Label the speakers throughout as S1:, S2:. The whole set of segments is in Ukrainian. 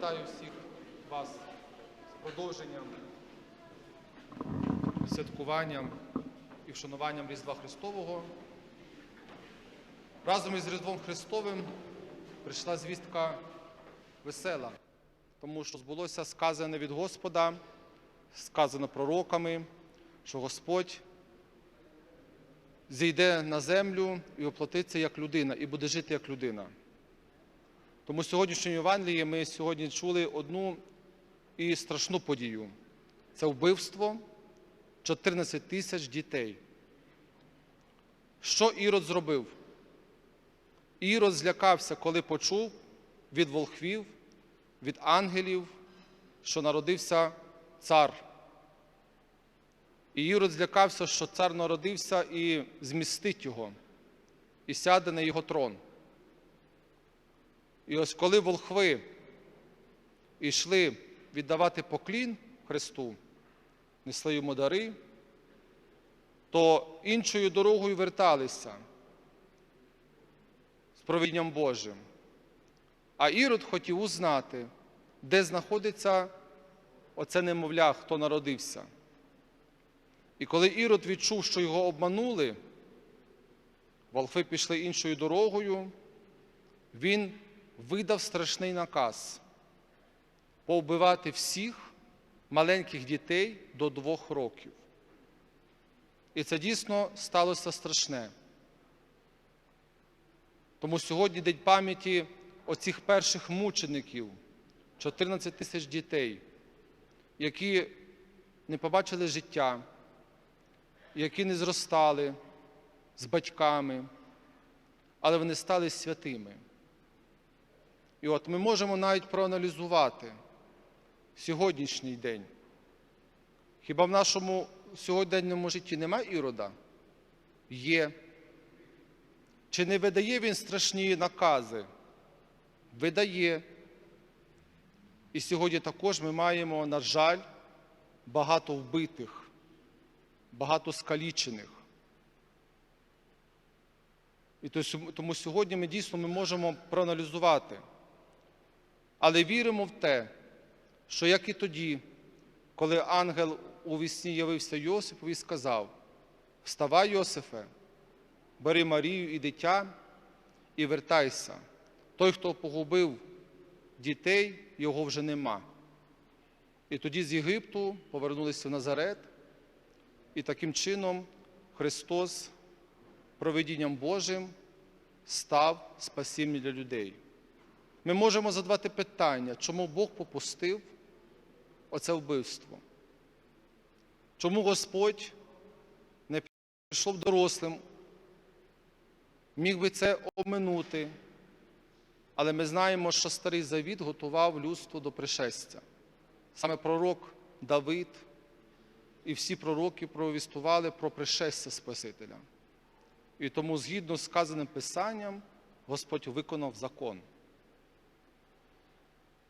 S1: Вітаю всіх вас з продовженням, святкуванням і вшануванням Різдва Христового. Разом із Різдвом Христовим прийшла звістка весела, тому що збулося сказане від Господа, сказано пророками, що Господь зійде на землю і оплатиться як людина, і буде жити як людина. Тому сьогоднішньої Євангелії ми сьогодні чули одну і страшну подію. Це вбивство 14 тисяч дітей. Що Ірод зробив? Ірод злякався, коли почув від волхвів, від ангелів, що народився цар. І Ірод злякався, що цар народився і змістить його, і сяде на його трон. І ось коли волхви йшли віддавати поклін Христу, несли йому дари, то іншою дорогою верталися з провідням Божим. А Ірод хотів узнати, де знаходиться оце немовля, хто народився. І коли Ірод відчув, що його обманули, волхви пішли іншою дорогою, він видав страшний наказ повбивати всіх маленьких дітей до двох років. І це дійсно сталося страшне. Тому сьогодні день пам'яті оцих перших мучеників, 14 тисяч дітей, які не побачили життя, які не зростали з батьками, але вони стали святими. І от ми можемо навіть проаналізувати сьогоднішній день. Хіба в нашому сьогоденному житті нема ірода? Є. Чи не видає він страшні накази? Видає. І сьогодні також ми маємо, на жаль, багато вбитих, багато скалічених. І тому сьогодні ми дійсно ми можемо проаналізувати. Але віримо в те, що як і тоді, коли ангел у вісні явився Йосипові і сказав: Вставай, Йосифе, бери Марію і дитя і вертайся. Той, хто погубив дітей, його вже нема. І тоді з Єгипту повернулися в Назарет, і таким чином Христос проведінням Божим став спасінням для людей. Ми можемо задавати питання, чому Бог попустив оце вбивство? Чому Господь не пішов дорослим, міг би це оминути, але ми знаємо, що старий завіт готував людство до пришестя. Саме пророк Давид і всі пророки провістували про пришестя Спасителя. І тому, згідно з сказаним Писанням, Господь виконав закон.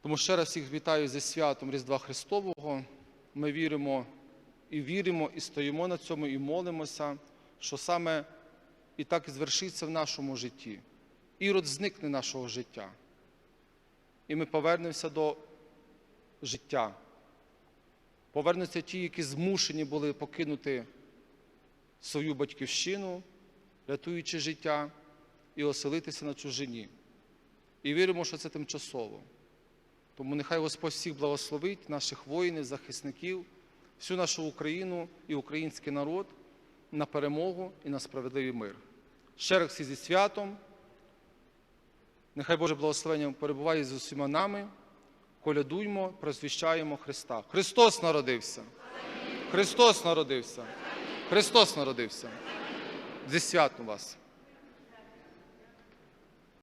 S1: Тому ще раз всіх вітаю зі святом Різдва Христового. Ми віримо і віримо, і стоїмо на цьому, і молимося, що саме і так і звершиться в нашому житті. Ірод зникне нашого життя. І ми повернемося до життя. Повернуться ті, які змушені були покинути свою батьківщину, рятуючи життя, і оселитися на чужині. І віримо, що це тимчасово. Тому нехай Господь всіх благословить, наших воїнів, захисників, всю нашу Україну і український народ на перемогу і на справедливий мир. Ще всі зі святом. Нехай Боже благословення перебуває з усіма нами. Колядуймо, просвіщаємо Христа. Христос народився. Христос народився. Христос народився. Зі святом вас.